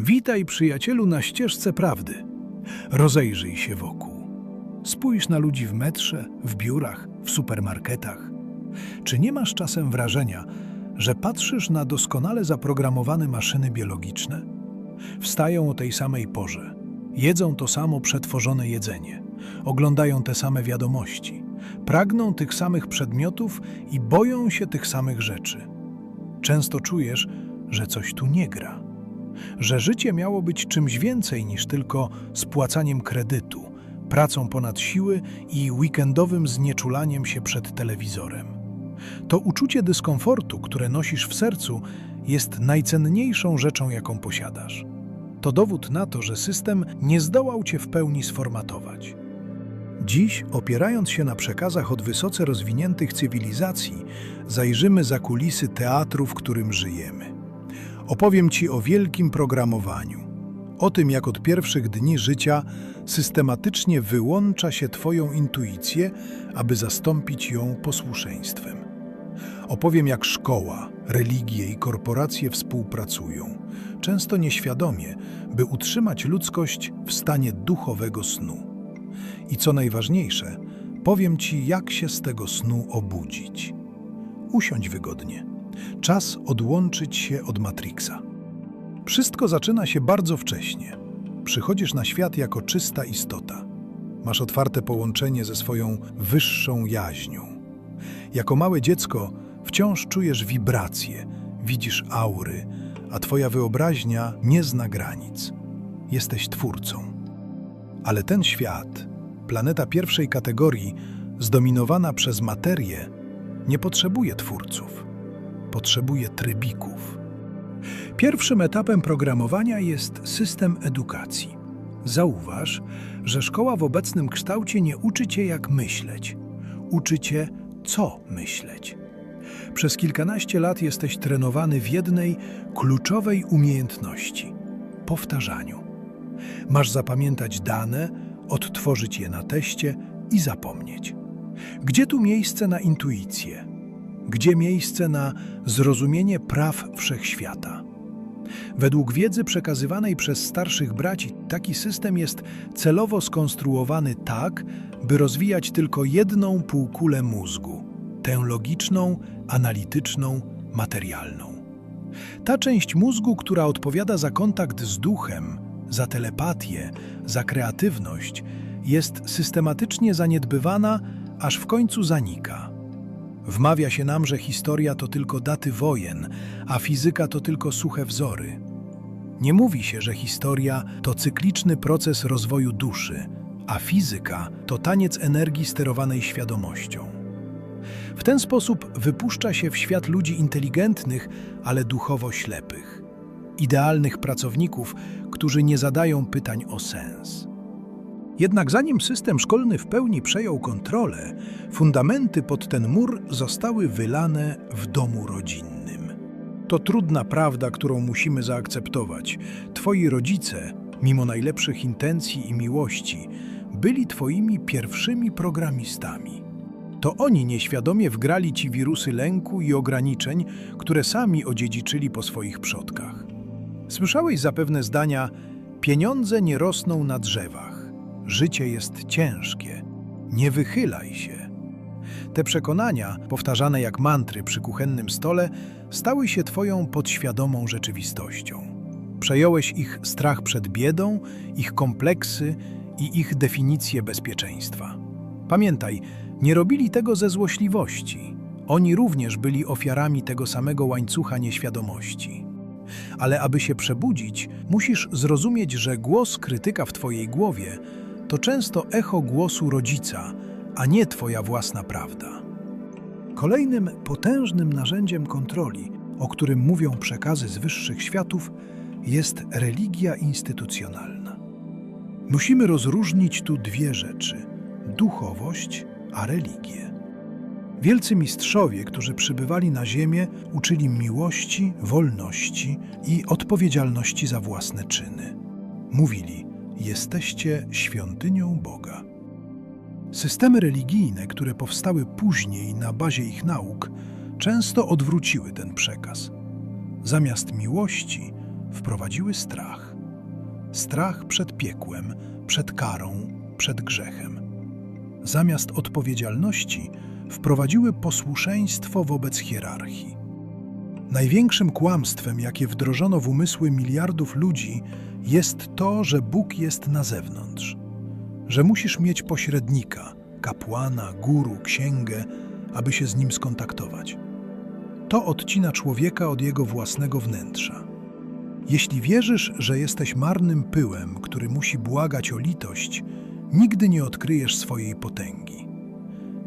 Witaj, przyjacielu, na ścieżce prawdy. Rozejrzyj się wokół. Spójrz na ludzi w metrze, w biurach, w supermarketach. Czy nie masz czasem wrażenia, że patrzysz na doskonale zaprogramowane maszyny biologiczne? Wstają o tej samej porze, jedzą to samo przetworzone jedzenie, oglądają te same wiadomości, pragną tych samych przedmiotów i boją się tych samych rzeczy. Często czujesz, że coś tu nie gra że życie miało być czymś więcej niż tylko spłacaniem kredytu, pracą ponad siły i weekendowym znieczulaniem się przed telewizorem. To uczucie dyskomfortu, które nosisz w sercu, jest najcenniejszą rzeczą, jaką posiadasz. To dowód na to, że system nie zdołał cię w pełni sformatować. Dziś, opierając się na przekazach od wysoce rozwiniętych cywilizacji, zajrzymy za kulisy teatru, w którym żyjemy. Opowiem Ci o wielkim programowaniu. O tym, jak od pierwszych dni życia systematycznie wyłącza się Twoją intuicję, aby zastąpić ją posłuszeństwem. Opowiem, jak szkoła, religie i korporacje współpracują, często nieświadomie, by utrzymać ludzkość w stanie duchowego snu. I co najważniejsze, powiem Ci, jak się z tego snu obudzić. Usiądź wygodnie. Czas odłączyć się od Matrixa. Wszystko zaczyna się bardzo wcześnie. Przychodzisz na świat jako czysta istota. Masz otwarte połączenie ze swoją wyższą jaźnią. Jako małe dziecko wciąż czujesz wibracje, widzisz aury, a twoja wyobraźnia nie zna granic. Jesteś twórcą. Ale ten świat, planeta pierwszej kategorii, zdominowana przez materię, nie potrzebuje twórców potrzebuje trybików. Pierwszym etapem programowania jest system edukacji. Zauważ, że szkoła w obecnym kształcie nie uczy cię jak myśleć, uczy cię co myśleć. Przez kilkanaście lat jesteś trenowany w jednej kluczowej umiejętności powtarzaniu. Masz zapamiętać dane, odtworzyć je na teście i zapomnieć. Gdzie tu miejsce na intuicję? Gdzie miejsce na zrozumienie praw wszechświata. Według wiedzy przekazywanej przez starszych braci, taki system jest celowo skonstruowany tak, by rozwijać tylko jedną półkulę mózgu tę logiczną, analityczną, materialną. Ta część mózgu, która odpowiada za kontakt z duchem, za telepatię, za kreatywność, jest systematycznie zaniedbywana, aż w końcu zanika. Wmawia się nam, że historia to tylko daty wojen, a fizyka to tylko suche wzory. Nie mówi się, że historia to cykliczny proces rozwoju duszy, a fizyka to taniec energii sterowanej świadomością. W ten sposób wypuszcza się w świat ludzi inteligentnych, ale duchowo ślepych. Idealnych pracowników, którzy nie zadają pytań o sens. Jednak zanim system szkolny w pełni przejął kontrolę, fundamenty pod ten mur zostały wylane w domu rodzinnym. To trudna prawda, którą musimy zaakceptować. Twoi rodzice, mimo najlepszych intencji i miłości, byli Twoimi pierwszymi programistami. To oni nieświadomie wgrali Ci wirusy lęku i ograniczeń, które sami odziedziczyli po swoich przodkach. Słyszałeś zapewne zdania: Pieniądze nie rosną na drzewach. Życie jest ciężkie. Nie wychylaj się. Te przekonania, powtarzane jak mantry przy kuchennym stole, stały się Twoją podświadomą rzeczywistością. Przejąłeś ich strach przed biedą, ich kompleksy i ich definicję bezpieczeństwa. Pamiętaj, nie robili tego ze złośliwości. Oni również byli ofiarami tego samego łańcucha nieświadomości. Ale aby się przebudzić, musisz zrozumieć, że głos krytyka w Twojej głowie to często echo głosu rodzica, a nie Twoja własna prawda. Kolejnym potężnym narzędziem kontroli, o którym mówią przekazy z wyższych światów, jest religia instytucjonalna. Musimy rozróżnić tu dwie rzeczy: duchowość a religię. Wielcy mistrzowie, którzy przybywali na ziemię, uczyli miłości, wolności i odpowiedzialności za własne czyny. Mówili: jesteście świątynią Boga. Systemy religijne, które powstały później na bazie ich nauk, często odwróciły ten przekaz. Zamiast miłości wprowadziły strach. strach przed piekłem, przed karą, przed grzechem. Zamiast odpowiedzialności wprowadziły posłuszeństwo wobec hierarchii. Największym kłamstwem, jakie wdrożono w umysły miliardów ludzi, jest to, że Bóg jest na zewnątrz, że musisz mieć pośrednika, kapłana, guru, księgę, aby się z nim skontaktować. To odcina człowieka od jego własnego wnętrza. Jeśli wierzysz, że jesteś marnym pyłem, który musi błagać o litość, nigdy nie odkryjesz swojej potęgi.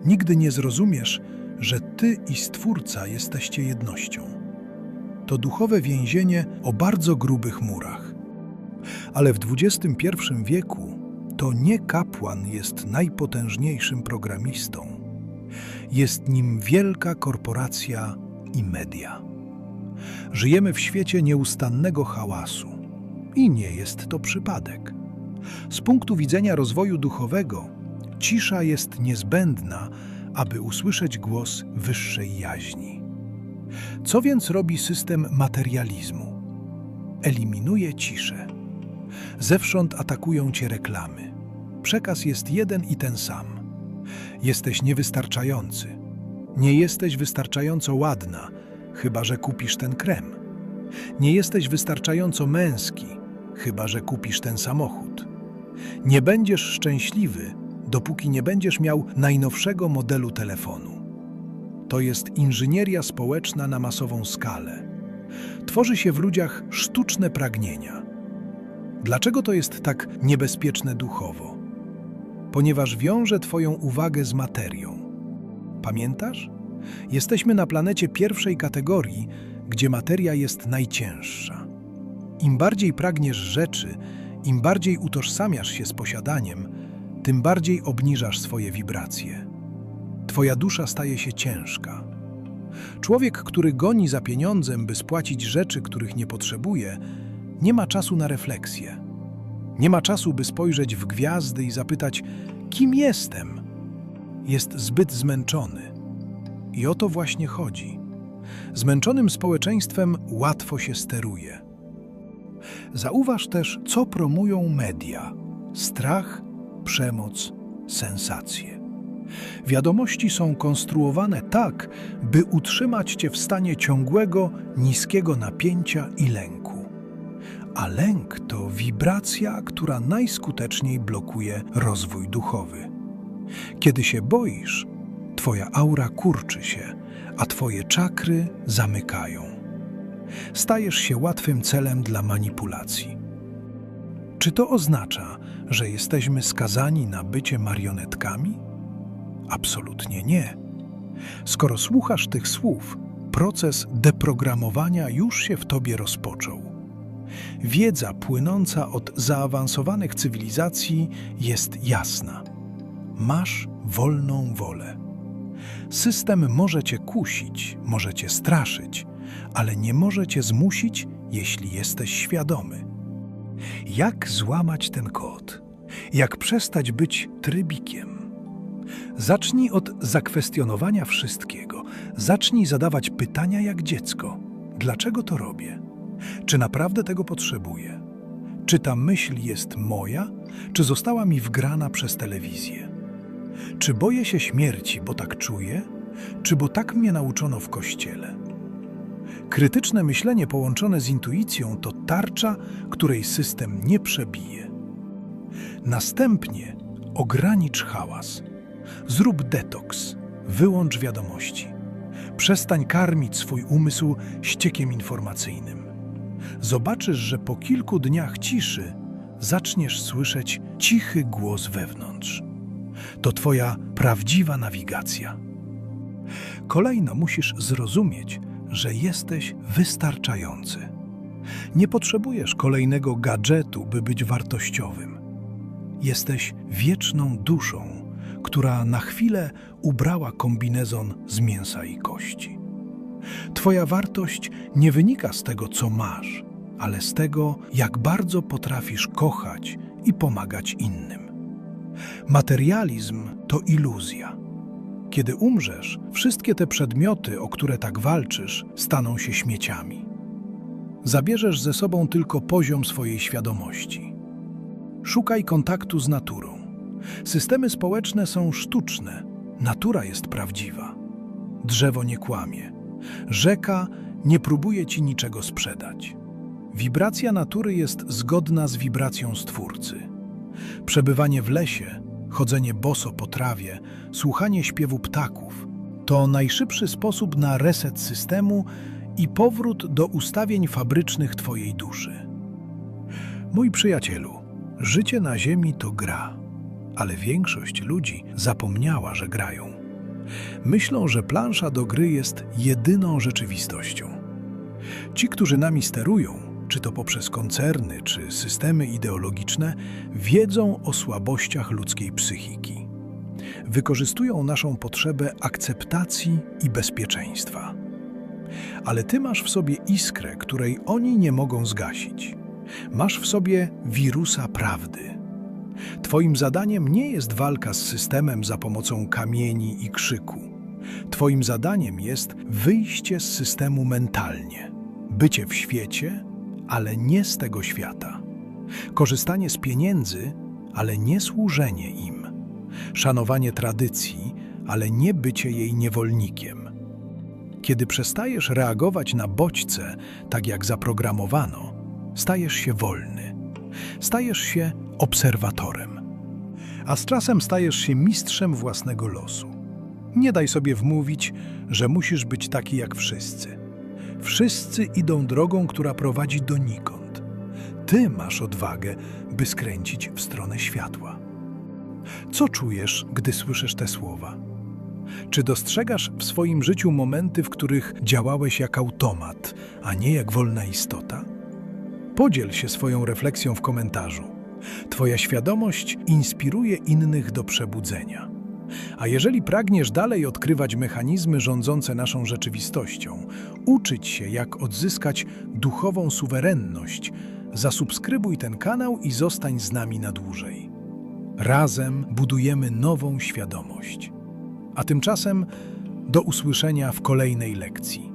Nigdy nie zrozumiesz, że Ty i Stwórca jesteście jednością. To duchowe więzienie o bardzo grubych murach. Ale w XXI wieku to nie kapłan jest najpotężniejszym programistą. Jest nim wielka korporacja i media. Żyjemy w świecie nieustannego hałasu i nie jest to przypadek. Z punktu widzenia rozwoju duchowego, cisza jest niezbędna, aby usłyszeć głos wyższej jaźni. Co więc robi system materializmu? Eliminuje ciszę. Zewsząd atakują cię reklamy. Przekaz jest jeden i ten sam. Jesteś niewystarczający. Nie jesteś wystarczająco ładna, chyba że kupisz ten krem. Nie jesteś wystarczająco męski, chyba że kupisz ten samochód. Nie będziesz szczęśliwy, dopóki nie będziesz miał najnowszego modelu telefonu. To jest inżynieria społeczna na masową skalę. Tworzy się w ludziach sztuczne pragnienia. Dlaczego to jest tak niebezpieczne duchowo? Ponieważ wiąże Twoją uwagę z materią. Pamiętasz? Jesteśmy na planecie pierwszej kategorii, gdzie materia jest najcięższa. Im bardziej pragniesz rzeczy, im bardziej utożsamiasz się z posiadaniem, tym bardziej obniżasz swoje wibracje. Twoja dusza staje się ciężka. Człowiek, który goni za pieniądzem, by spłacić rzeczy, których nie potrzebuje, nie ma czasu na refleksję. Nie ma czasu, by spojrzeć w gwiazdy i zapytać, kim jestem. Jest zbyt zmęczony. I o to właśnie chodzi. Zmęczonym społeczeństwem łatwo się steruje. Zauważ też, co promują media: strach, przemoc, sensacje. Wiadomości są konstruowane tak, by utrzymać cię w stanie ciągłego, niskiego napięcia i lęku. A lęk to wibracja, która najskuteczniej blokuje rozwój duchowy. Kiedy się boisz, Twoja aura kurczy się, a Twoje czakry zamykają. Stajesz się łatwym celem dla manipulacji. Czy to oznacza, że jesteśmy skazani na bycie marionetkami? Absolutnie nie. Skoro słuchasz tych słów, proces deprogramowania już się w tobie rozpoczął. Wiedza płynąca od zaawansowanych cywilizacji jest jasna. Masz wolną wolę. System może cię kusić, może cię straszyć, ale nie może cię zmusić, jeśli jesteś świadomy. Jak złamać ten kod? Jak przestać być trybikiem? Zacznij od zakwestionowania wszystkiego. Zacznij zadawać pytania jak dziecko. Dlaczego to robię? Czy naprawdę tego potrzebuję? Czy ta myśl jest moja, czy została mi wgrana przez telewizję? Czy boję się śmierci, bo tak czuję, czy bo tak mnie nauczono w kościele? Krytyczne myślenie połączone z intuicją to tarcza, której system nie przebije. Następnie ogranicz hałas. Zrób detoks, wyłącz wiadomości. Przestań karmić swój umysł ściekiem informacyjnym. Zobaczysz, że po kilku dniach ciszy zaczniesz słyszeć cichy głos wewnątrz. To Twoja prawdziwa nawigacja. Kolejno musisz zrozumieć, że jesteś wystarczający. Nie potrzebujesz kolejnego gadżetu, by być wartościowym. Jesteś wieczną duszą, która na chwilę ubrała kombinezon z mięsa i kości. Twoja wartość nie wynika z tego, co masz, ale z tego, jak bardzo potrafisz kochać i pomagać innym. Materializm to iluzja. Kiedy umrzesz, wszystkie te przedmioty, o które tak walczysz, staną się śmieciami. Zabierzesz ze sobą tylko poziom swojej świadomości. Szukaj kontaktu z naturą. Systemy społeczne są sztuczne, natura jest prawdziwa. Drzewo nie kłamie, rzeka nie próbuje ci niczego sprzedać. Wibracja natury jest zgodna z wibracją Stwórcy. Przebywanie w lesie, chodzenie boso po trawie, słuchanie śpiewu ptaków to najszybszy sposób na reset systemu i powrót do ustawień fabrycznych Twojej duszy. Mój przyjacielu, życie na Ziemi to gra, ale większość ludzi zapomniała, że grają. Myślą, że plansza do gry jest jedyną rzeczywistością. Ci, którzy nami sterują, czy to poprzez koncerny, czy systemy ideologiczne, wiedzą o słabościach ludzkiej psychiki. Wykorzystują naszą potrzebę akceptacji i bezpieczeństwa. Ale ty masz w sobie iskrę, której oni nie mogą zgasić. Masz w sobie wirusa prawdy. Twoim zadaniem nie jest walka z systemem za pomocą kamieni i krzyku. Twoim zadaniem jest wyjście z systemu mentalnie, bycie w świecie, ale nie z tego świata. Korzystanie z pieniędzy, ale nie służenie im. Szanowanie tradycji, ale nie bycie jej niewolnikiem. Kiedy przestajesz reagować na bodźce, tak jak zaprogramowano, stajesz się wolny. Stajesz się obserwatorem. A z czasem stajesz się mistrzem własnego losu. Nie daj sobie wmówić, że musisz być taki jak wszyscy. Wszyscy idą drogą, która prowadzi donikąd. Ty masz odwagę, by skręcić w stronę światła. Co czujesz, gdy słyszysz te słowa? Czy dostrzegasz w swoim życiu momenty, w których działałeś jak automat, a nie jak wolna istota? Podziel się swoją refleksją w komentarzu. Twoja świadomość inspiruje innych do przebudzenia. A jeżeli pragniesz dalej odkrywać mechanizmy rządzące naszą rzeczywistością, uczyć się, jak odzyskać duchową suwerenność, zasubskrybuj ten kanał i zostań z nami na dłużej. Razem budujemy nową świadomość. A tymczasem do usłyszenia w kolejnej lekcji.